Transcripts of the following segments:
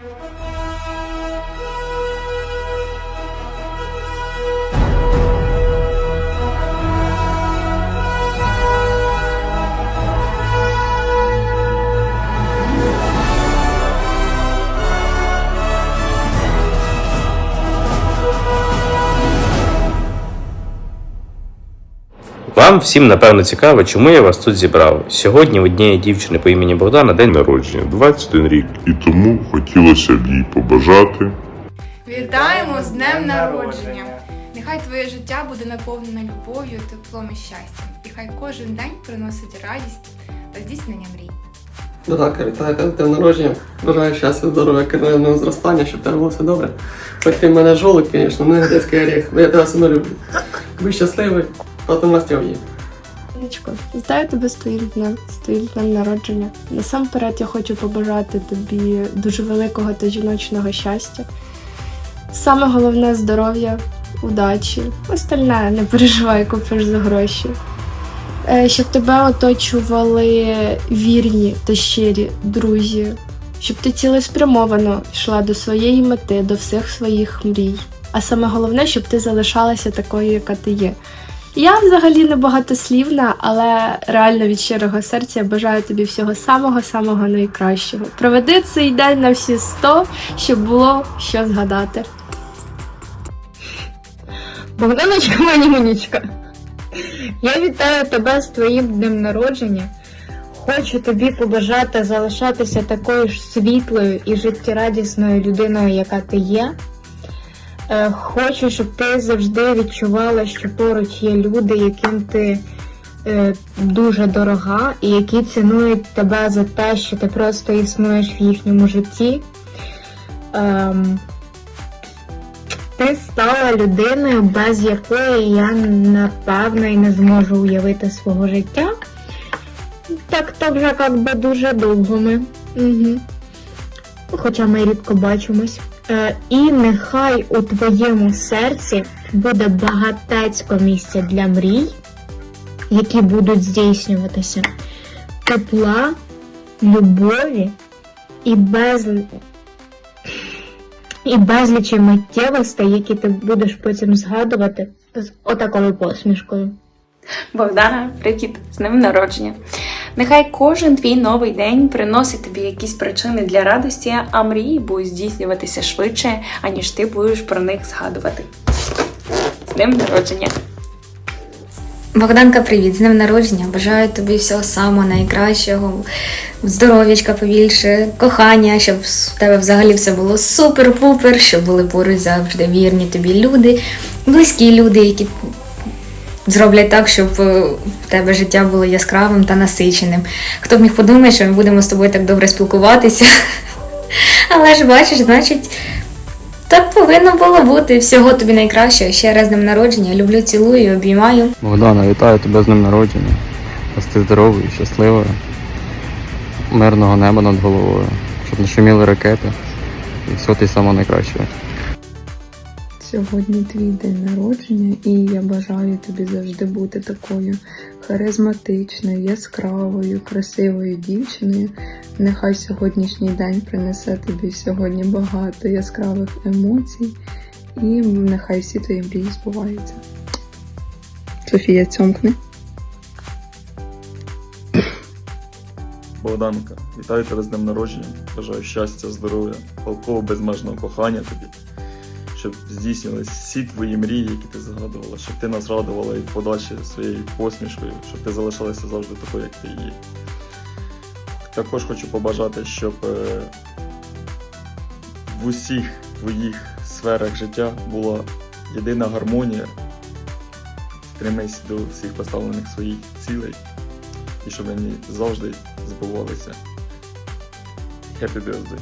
Thank you. Вам всім напевно цікаво, чому я вас тут зібрав. Сьогодні у однієї дівчини по імені Богдана день народження 21 рік, і тому хотілося б їй побажати. Вітаємо з днем народження! Нехай твоє життя буде наповнене любов'ю, теплом і щастям. І хай кожен день приносить радість та здійснення мрій. Ну так, вітаю тебе з днем народження. Бажаю щастя, здоров'я, кар'єрного зростання, щоб тебе було все добре. Хоч ти в мене жолик, звісно, не грецький оріх, але я тебе саме люблю. Будь щасливий, потім настяв є. Сонечко, вітаю тебе з твоїм днем, з твоїм днем народження. Насамперед я хочу побажати тобі дуже великого та жіночного щастя. Саме головне здоров'я, удачі. Остальне не переживай, купиш за гроші. Е, Щоб тебе оточували вірні та щирі друзі, щоб ти цілеспрямовано йшла до своєї мети, до всіх своїх мрій. А саме головне, щоб ти залишалася такою, яка ти є. Я взагалі не багатослівна, але реально від щирого серця бажаю тобі всього самого-самого найкращого. Проведи цей день на всі 100, щоб було що згадати. Богданочка Манімонічка, я вітаю тебе з твоїм днем народження. Хочу тобі побажати залишатися такою ж світлою і життєрадісною людиною, яка ти є. Е, Хочу, щоб ти завжди відчувала, що поруч є люди, яким ти е, дуже дорога, і які цінують тебе за те, що ти просто існуєш в їхньому житті. Ем, ти стала людиною, без якої я напевно і не зможу уявити свого життя. Так то вже як би дуже довго ми. Угу. Хоча ми рідко бачимось. Е, і нехай у твоєму серці буде багатецько місця для мрій, які будуть здійснюватися. Тепла, любові і без і безлічі миттєвостей, які ти будеш потім згадувати з отакою посмішкою. Богдана, привіт! З днем народження! Нехай кожен твій новий день приносить тобі якісь причини для радості, а мрії будуть здійснюватися швидше, аніж ти будеш про них згадувати. З днем народження! Богданка, привіт, з днем народження. Бажаю тобі всього самого найкращого, здоров'ячка побільше, кохання, щоб в тебе взагалі все було супер-пупер, щоб були поруч завжди вірні тобі люди, близькі люди, які зроблять так, щоб е, в тебе життя було яскравим та насиченим. Хто б міг подумати, що ми будемо з тобою так добре спілкуватися. Але ж бачиш, значить. Так повинно було бути. Всього тобі найкращого. Ще раз з днем народження. Люблю, цілую, обіймаю. Богдана, вітаю тебе з днем народження. Рости здоровою, щасливою, мирного неба над головою, щоб не шуміли ракети. І всього ти самого найкращого. Сьогодні твій день народження, і я бажаю тобі завжди бути такою харизматичною, яскравою, красивою дівчиною. Нехай сьогоднішній день принесе тобі сьогодні багато яскравих емоцій, і нехай всі твої мрії збуваються. Софія цьомкне. Богданка, вітаю тебе з днем народження. Бажаю щастя, здоров'я, палково безмежного кохання тобі, щоб здійснились всі твої мрії, які ти згадувала, щоб ти нас радувала і подальше своєю посмішкою, щоб ти залишалася завжди такою, як ти є. Також хочу побажати, щоб е, в усіх твоїх сферах життя була єдина гармонія. Стремись до всіх поставлених своїх цілей і щоб вони завжди збувалися. Happy birthday!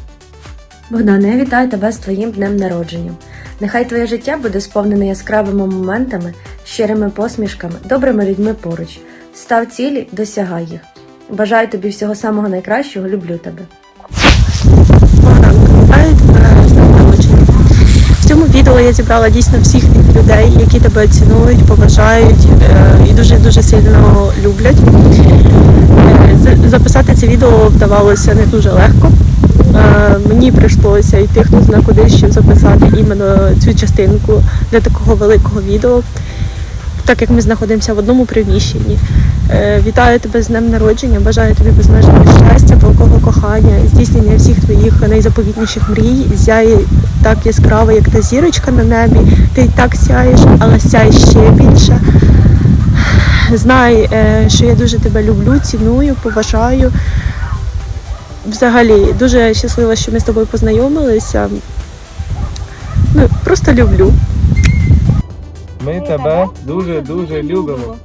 Богдане, вітаю тебе з твоїм днем народження. Нехай твоє життя буде сповнене яскравими моментами, щирими посмішками, добрими людьми поруч. Став цілі, досягай їх. Бажаю тобі всього самого найкращого, люблю тебе. В цьому відео я зібрала дійсно всіх тих людей, які тебе цінують, поважають е, і дуже дуже сильно люблять. Е, Записати це відео вдавалося не дуже легко. Е, мені прийшлося йти хто зна куди, щоб записати іменно цю частинку для такого великого відео, так як ми знаходимося в одному приміщенні. Е, Вітаю тебе з днем народження, бажаю тобі безмежного щастя, палкого кохання, здійснення всіх твоїх найзаповітніших мрій. Зяє так яскраво, як та зірочка на небі. Ти й так сяєш, але сяй ще більше. Знай, е, що я дуже тебе люблю, ціную, поважаю. Взагалі, дуже щаслива, що ми з тобою познайомилися. Ну, просто люблю. Ми тебе дуже дуже любимо.